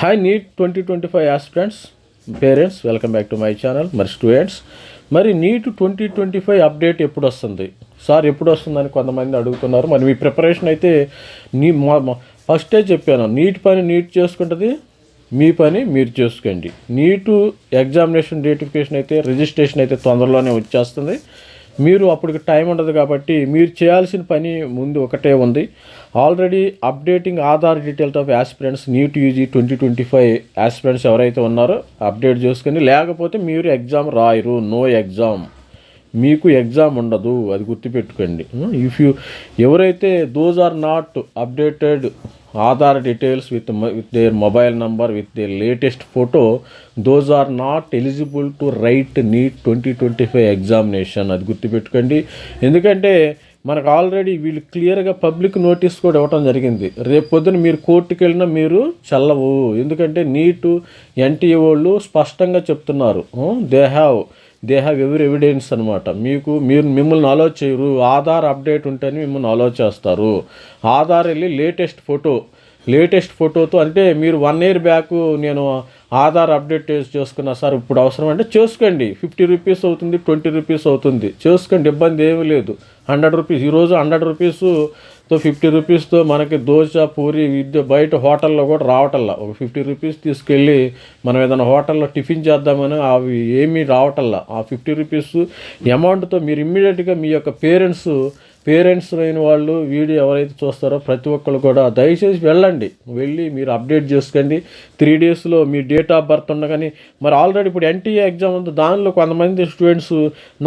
Hi NEET twenty twenty five aspirants parents welcome back to my channel మరి students మరి NEET twenty twenty five update ఎప్పుడు వస్తుంది sir ఎప్పుడు వస్తుందని కొంతమంది అడుగుతున్నారు. మరి మీ ప్రిపరేషన్ అయితే నీ ఫస్టే చెప్పాను. నీట్ పని నీట్ చేసుకుంటుంది మీ పని మీరు చేసుకోండి. నీటు ఎగ్జామినేషన్ డేటిఫికేషన్ అయితే రిజిస్ట్రేషన్ అయితే తొందరలోనే వచ్చేస్తుంది. మీరు అప్పటికి టైం ఉండదు కాబట్టి మీరు చేయాల్సిన పని ముందు ఒకటే ఉంది. Already updating Aadhaar details of aspirants NEET UG twenty twenty five aspirants ఎవరైతే ఉన్నారో అప్డేట్ చేసుకొని లేకపోతే మీరు ఎగ్జామ్ రాయరు. నో ఎగ్జామ్ మీకు ఎగ్జామ్ ఉండదు. అది గుర్తుపెట్టుకోండి. Hmm? ఇఫ్ యూ ఎవరైతే those are not updated Aadhaar details with with their mobile number with their latest photo. Those are not eligible to write NEET twenty twenty five examination అది గుర్తుపెట్టుకోండి. ఎందుకంటే మనకు already వీళ్ళు క్లియర్గా పబ్లిక్ నోటీస్ కూడా ఇవ్వటం జరిగింది. రేపు పొద్దున మీరు కోర్టుకు వెళ్ళినా మీరు చల్లవు. ఎందుకంటే నీటు ఎన్టీఏ వాళ్ళు స్పష్టంగా చెప్తున్నారు. Hmm, they have they have ఎవరి ఎవిడెన్స్ అనమాట మీకు మీరు మిమ్మల్ని అలో చేయరు. ఆధార్ అప్డేట్ ఉంటేనే మిమ్మల్ని అలో చేస్తారు. ఆధార్ వెళ్ళి లేటెస్ట్ ఫోటో లేటెస్ట్ ఫోటోతో అంటే మీరు వన్ ఇయర్ బ్యాక్ నేను ఆధార్ అప్డేట్ చేసుకున్నా. సార్ ఇప్పుడు అవసరం అంటే చేసుకోండి. ఫిఫ్టీ రూపీస్ అవుతుంది ట్వంటీ రూపీస్ అవుతుంది. చేసుకోండి ఇబ్బంది ఏమీ లేదు. హండ్రెడ్ రూపీస్ ఈరోజు హండ్రెడ్ తో ఫిఫ్టీ రూపీస్తో మనకి దోశ పూరి విద్య బయట హోటల్లో కూడా రావటల్లా ఒక ఫిఫ్టీ రూపీస్ తీసుకెళ్ళి మనం ఏదైనా హోటల్లో టిఫిన్ చేద్దామని అవి ఏమీ రావటల్లా ఆ ఫిఫ్టీ రూపీస్ అమౌంట్తో మీరు ఇమ్మీడియట్గా మీ యొక్క పేరెంట్స్ పేరెంట్స్ అయిన వాళ్ళు వీడియో ఎవరైతే చూస్తారో ప్రతి ఒక్కరు కూడా దయచేసి వెళ్ళండి. వెళ్ళి మీరు అప్డేట్ చేసుకోండి. త్రీ డేస్లో మీ డేట్ ఆఫ్ బర్త్ ఉండగానే మరి ఆల్రెడీ ఇప్పుడు ఎన్టీఏ ఎగ్జామ్ ఉంది. దానిలో కొంతమంది స్టూడెంట్స్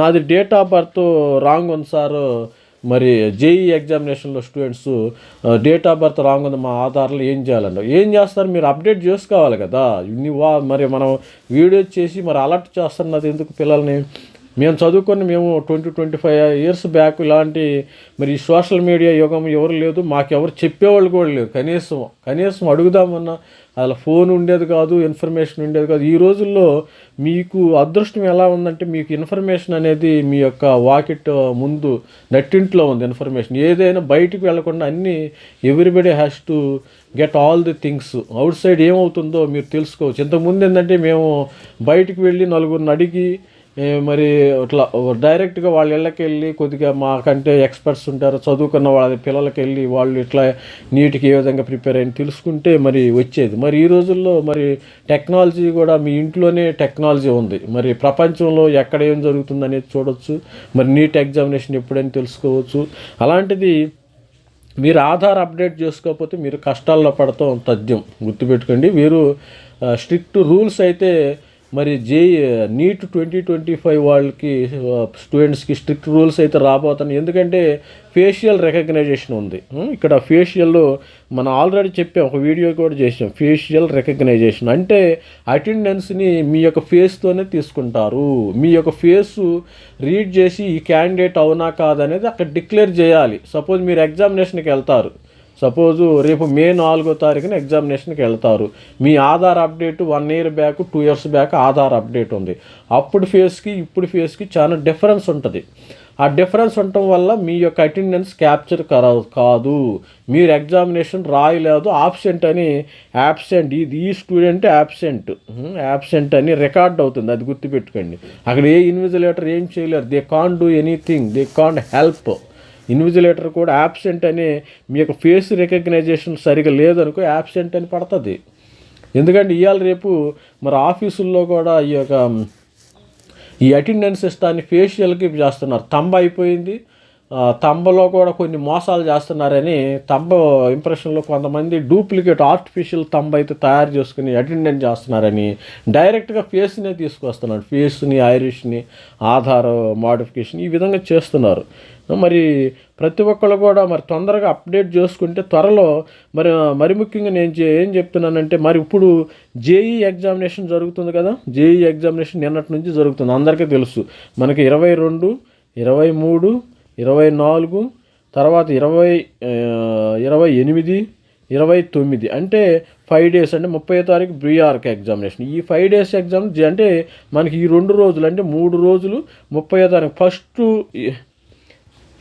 నాది డేట్ ఆఫ్ బర్త్ రాంగ్ ఉంది సార్. మరి జేఈ ఎగ్జామినేషన్లో students date of birth wrong ఉంది మా ఆధార్లో ఏం చేయాలన్నా. ఏం చేస్తారు? మీరు అప్డేట్ చేసుకోవాలి కదా. ఇన్ని వా మరి మనం వీడియో చేసి మరి అలర్ట్ చేస్తున్నది ఎందుకు పిల్లల్ని? మేము చదువుకొని మేము twenty twenty five years back ఇలాంటి మరి సోషల్ మీడియా యుగం ఎవరు లేదు మాకెవరు చెప్పేవాళ్ళు కూడా లేదు కనీసం కనీసం అడుగుదామన్నా అలా ఫోన్ ఉండేది కాదు ఇన్ఫర్మేషన్ ఉండేది కాదు. ఈ రోజుల్లో మీకు అదృష్టం ఎలా ఉందంటే మీకు ఇన్ఫర్మేషన్ అనేది మీ యొక్క వాకిట్ ముందు నట్టింట్లో ఉంది ఇన్ఫర్మేషన్ ఏదైనా బయటికి వెళ్ళకుండా అన్నీ everybody has to get all the things outside ఏమవుతుందో మీరు తెలుసుకోవచ్చు. ఇంతకుముందు ఏంటంటే మేము బయటికి వెళ్ళి నలుగురిని అడిగి మరి ఇట్లా డైరెక్ట్గా వాళ్ళ ఇళ్ళకి వెళ్ళి కొద్దిగా మాకంటే ఎక్స్పర్ట్స్ ఉంటారు చదువుకున్న వాళ్ళ పిల్లలకి వెళ్ళి వాళ్ళు ఇట్లా నీటికి ఏ విధంగా ప్రిపేర్ అయ్యి తెలుసుకుంటే మరి వచ్చేది. మరి ఈ రోజుల్లో మరి టెక్నాలజీ కూడా మీ ఇంట్లోనే టెక్నాలజీ ఉంది. మరి ప్రపంచంలో ఎక్కడ ఏం జరుగుతుంది అనేది చూడొచ్చు. మరి నీట్ ఎగ్జామినేషన్ ఎప్పుడైనా తెలుసుకోవచ్చు. అలాంటిది మీరు ఆధార్ అప్డేట్ చేసుకోకపోతే మీరు కష్టాల్లో పడతాం తథ్యం గుర్తుపెట్టుకోండి. మీరు స్ట్రిక్ట్ రూల్స్ అయితే మరి J NEET twenty twenty five వాళ్ళకి స్టూడెంట్స్కి స్ట్రిక్ట్ రూల్స్ అయితే రాబోతున్నాయి. ఎందుకంటే ఫేషియల్ రికగ్నైజేషన్ ఉంది. ఇక్కడ ఫేషియల్లో మనం ఆల్రెడీ చెప్పాం ఒక వీడియో కూడా చేసాం ఫేషియల్ రికగ్నైజేషన్ అంటే అటెండెన్స్ని మీ యొక్క ఫేస్తోనే తీసుకుంటారు. మీ యొక్క ఫేస్ రీడ్ చేసి ఈ క్యాండిడేట్ అవునా కాదనేది అక్కడ డిక్లేర్ చేయాలి. సపోజ్ మీరు ఎగ్జామినేషన్కి వెళ్తారు. సపోజు రేపు మే నాలుగో తారీఖున ఎగ్జామినేషన్కి వెళ్తారు. మీ Aadhaar update one year back two years back Aadhaar update ఉంది. అప్పుడు ఫేస్కి ఇప్పుడు ఫేస్కి చాలా డిఫరెన్స్ ఉంటుంది. ఆ డిఫరెన్స్ ఉండటం వల్ల మీ యొక్క అటెండెన్స్ క్యాప్చర్ కాదు. మీరు ఎగ్జామినేషన్ రాయలేదు ఆబ్సెంట్ అని యాబ్సెంట్ ఇది ఈ స్టూడెంట్ యాబ్సెంట్ యాబ్సెంట్ అని రికార్డ్ అవుతుంది. అది గుర్తుపెట్టుకోండి. అక్కడ ఏ ఇన్విజిలేటర్ ఏం చేయలేరు. They can do anything. They can help. Invigilator కూడా యాబ్సెంట్ అని మీ యొక్క ఫేస్ రికగ్నైజేషన్ సరిగా లేదనుకో యాబ్సెంట్ అని పడుతుంది. ఎందుకంటే ఇవాళ రేపు మరి ఆఫీసుల్లో కూడా ఈ యొక్క ఈ అటెండెన్స్ ఇస్తాన్ని ఫేషియల్కి చేస్తున్నారు. తంబ అయిపోయింది. తంబలో కూడా కొన్ని మోసాలు చేస్తున్నారని తంబ ఇంప్రెషన్లో కొంతమంది డూప్లికేట్ ఆర్టిఫిషియల్ తంబ అయితే తయారు చేసుకుని అటెండెంట్ చేస్తున్నారని డైరెక్ట్గా ఫేస్నే తీసుకొస్తున్నారు. ఫేస్ని ఐరిష్ని ఆధార్ మోడిఫికేషన్ ఈ విధంగా చేస్తున్నారు. మరి ప్రతి ఒక్కళ్ళు కూడా మరి తొందరగా అప్డేట్ చేసుకుంటే త్వరలో మరి మరి ముఖ్యంగా నేను ఏం చెప్తున్నానంటే మరి ఇప్పుడు జేఈ ఎగ్జామినేషన్ జరుగుతుంది కదా? జేఈ ఎగ్జామినేషన్ నిన్నటి నుంచి జరుగుతుంది. అందరికీ తెలుసు. మనకి ఇరవై రెండు ఇరవై మూడు ఇరవై నాలుగు తర్వాత ఇరవై ఇరవై ఎనిమిది ఇరవై తొమ్మిది. అంటే ఫైవ్ డేస్ అంటే ముప్పై తారీఖు బ్రియార్క్ ఎగ్జామినేషన్ ఈ ఫైవ్ డేస్ ఎగ్జామ్ అంటే మనకి ఈ రెండు రోజులు అంటే మూడు రోజులు ముప్పై తారీఖు ఫస్ట్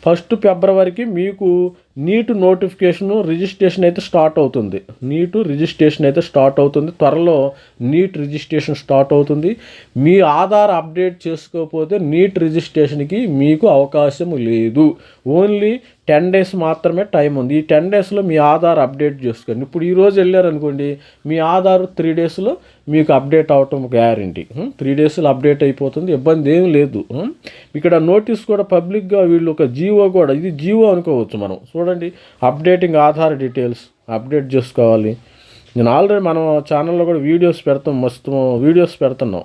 ఫస్ట్ ఫిబ్రవరికి మీకు నీటు నోటిఫికేషను రిజిస్ట్రేషన్ అయితే స్టార్ట్ అవుతుంది. నీటు రిజిస్ట్రేషన్ అయితే స్టార్ట్ అవుతుంది. త్వరలో నీట్ రిజిస్ట్రేషన్ స్టార్ట్ అవుతుంది. మీ ఆధార్ అప్డేట్ చేసుకోకపోతే నీట్ రిజిస్ట్రేషన్కి మీకు అవకాశం లేదు. ఓన్లీ టెన్ డేస్ మాత్రమే టైం ఉంది. ఈ టెన్ డేస్లో మీ ఆధార్ అప్డేట్ చేసుకోండి. ఇప్పుడు ఈరోజు వెళ్ళారనుకోండి మీ ఆధార్ త్రీ డేస్లో మీకు అప్డేట్ అవటం గ్యారంటీ. త్రీ డేస్లో అప్డేట్ అయిపోతుంది. ఇబ్బంది ఏం లేదు. ఇక్కడ నోటీస్ కూడా పబ్లిక్గా వీళ్ళు ఒక జీవో కూడా ఇది జీవో అనుకోవచ్చు మనం. చూడండి. అప్డేటింగ్ ఆధార్ డీటెయిల్స్ అప్డేట్ చేసుకోవాలి. నేను ఆల్రెడీ మనం ఛానల్లో కూడా వీడియోస్ పెడతాం మస్తు వీడియోస్ పెడుతున్నాం.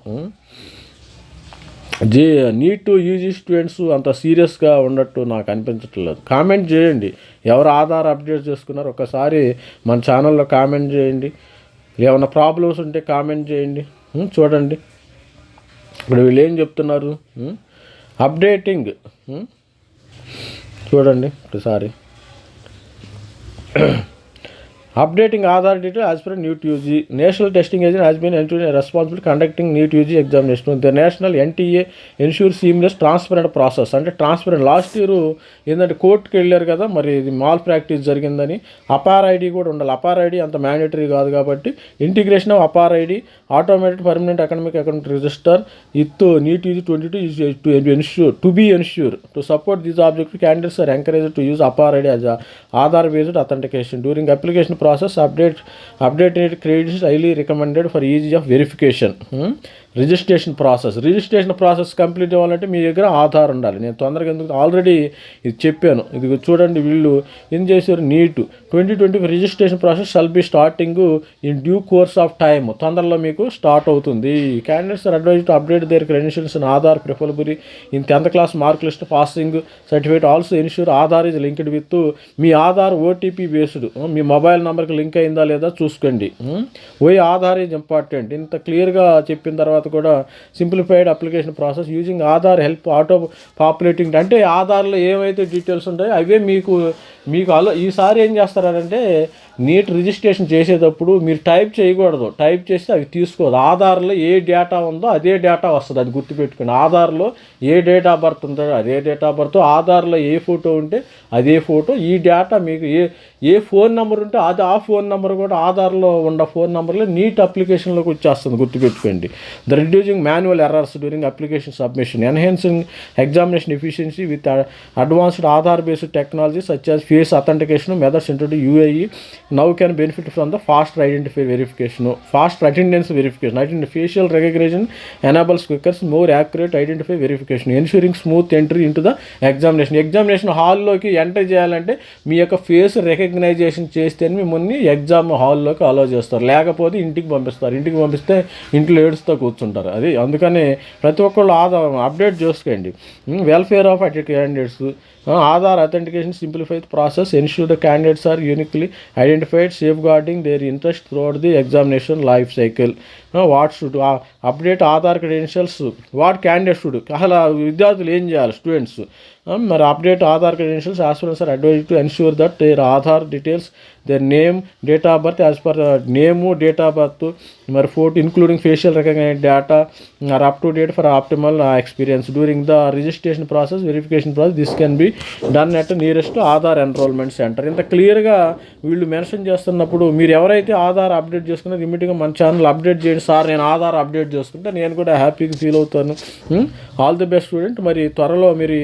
జే నీట్ యూజీ స్టూడెంట్స్ అంత సీరియస్గా ఉన్నట్టు నాకు అనిపించట్లేదు. కామెంట్ చేయండి. ఎవరు ఆధార్ అప్డేట్ చేసుకున్నారు ఒకసారి మన ఛానల్లో కామెంట్ చేయండి. ఏమైనా ప్రాబ్లమ్స్ ఉంటే కామెంట్ చేయండి. చూడండి. ఇప్పుడు వీళ్ళు ఏం చెప్తున్నారు? అప్డేటింగ్ చూడండి ఒకసారి. Yeah. Updating Aadhaar detail as per NEET UG national testing agent has been into responsible conducting NEET UG examination the national NTA ensure seamless transparent process అంటే ట్రాన్స్పరెంట్ లాస్ట్ ఇయర్ ఏంటంటే కోర్టుకి వెళ్ళారు కదా మరి ఇది మాల్ ప్రాక్టీస్ జరిగిందని APAAR ID కూడా ఉండాలి. అపార్ ఐడి అంత మ్యాండేటరీ కాదు కాబట్టి integration of APAAR ID automatic permanent academic account register with NEET UG twenty two to ensure to be ensure to support this object candidates are encourage to use APAAR ID as Aadhaar based authentication during application process update updated credit is highly recommended for ease of verification hmm? Registration process. Registration process complete అవ్వాలంటే మీ దగ్గర ఆధార్ ఉండాలి. నేను తొందరగా ఎందుకు already ఇది చెప్పాను. ఇది చూడండి వీళ్ళు ఏం చేశారు? NEET. Twenty twenty registration process shall be starting in due course of time. తొందరలో మీకు స్టార్ట్ అవుతుంది. Candidates advise to update their credentials in Aadhaar preferable in tenth class mark list passing certificate also ensure Aadhaar is linked with me Aadhaar OTP based. మీ mobile నెంబర్కి link అయిందా లేదా చూసుకోండి. ఓయి Aadhaar is important. ఇంత క్లియర్గా చెప్పిన తర్వాత కూడా simplified application process using Aadhaar help auto populating అంటే ఆధార్లో ఏవైతే డీటెయిల్స్ ఉంటాయో అవే మీకు మీకు అలా ఈసారి ఏం చేస్తారంటే నీట్ రిజిస్ట్రేషన్ చేసేటప్పుడు మీరు టైప్ చేయకూడదు. టైప్ చేస్తే అవి తీసుకోదు. ఆధార్లో ఏ డేటా ఉందో అదే డేటా వస్తుంది. అది గుర్తుపెట్టుకోండి. ఆధార్లో ఏ డేట్ ఆఫ్ బర్త్ ఉందో అదే డేట్ ఆఫ్ బర్త్. ఆధార్లో ఏ ఫోటో ఉంటే అదే ఫోటో. ఈ డేటా మీకు ఏ ఏ ఫోన్ నెంబర్ ఉంటే అది ఆ ఫోన్ నెంబర్ కూడా ఆధార్లో ఉన్న ఫోన్ నెంబర్లో నీట్ అప్లికేషన్లోకి వచ్చేస్తుంది. గుర్తుపెట్టుకోండి. The reducing manual errors during application submission enhancing examination efficiency with advanced Aadhaar based technology such face authentication methods into UIE now can benefit from the fast identify verification fast attendance verification attend facial recognition enables quickers more accurate identify verification ensuring smooth entry into the examination examination హాల్లోకి enter చేయాలంటే మీ యొక్క face recognition చేస్తేనే మిమ్మల్ని exam హాల్లోకి అలో చేస్తారు. లేకపోతే ఇంటికి పంపిస్తారు. ఇంటికి పంపిస్తే ఇంట్లో ఏడుస్తూ కూర్చుంటారు. అది అందుకని ప్రతి ఒక్కళ్ళు ఆధారం అప్డేట్ చేసుకోండి. Welfare of at candidates Aadhaar authentication simplify process ensure the candidates are uniquely identified safeguarding their interest throughout the examination life cycle what should update Aadhaar credentials what candidate should అసలు విద్యార్థులు ఏం చేయాలి? Students మరి update Aadhaar credentials as well sir advise to ensure that their Aadhaar details their name date of birth as per name date of birth మరి photo including facial recognize data are up to date for optimal experience during the registration process verification process this can be done at nearest Aadhaar enrolment centre ఇంత క్లియర్గా వీళ్ళు mention చేస్తున్నప్పుడు మీరు ఎవరైతే Aadhaar update చేసుకున్నారో ఇమీడియట్గా మన ఛానల్ అప్డేట్ చేయండి. సార్ నేను ఆధార్ అప్డేట్ చేసుకుంటే నేను కూడా హ్యాపీగా ఫీల్ అవుతాను. ఆల్ ది బెస్ట్ స్టూడెంట్ మరి త్వరలో మీరు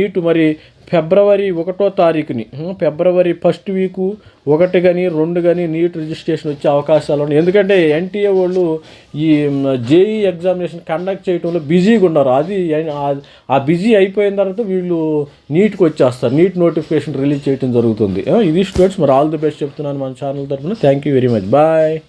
నీటు మరి ఫిబ్రవరి ఒకటో తారీఖుని ఫిబ్రవరి ఫస్ట్ వీకు ఒకటి కానీ రెండు కానీ నీట్ రిజిస్ట్రేషన్ వచ్చే అవకాశాలు ఉన్నాయి. ఎందుకంటే ఎన్టీఏ వాళ్ళు ఈ జేఈ ఎగ్జామినేషన్ కండక్ట్ చేయడంలో బిజీగా ఉన్నారు. అది ఆ- బిజీ అయిపోయిన తర్వాత వీళ్ళు నీట్కి వచ్చేస్తారు. నీట్ నోటిఫికేషన్ రిలీజ్ చేయడం జరుగుతుంది. ఇది స్టూడెంట్స్ మరి ఆల్ ది బెస్ట్ చెప్తున్నాను మన ఛానల్ తరఫున thank you very much. Bye.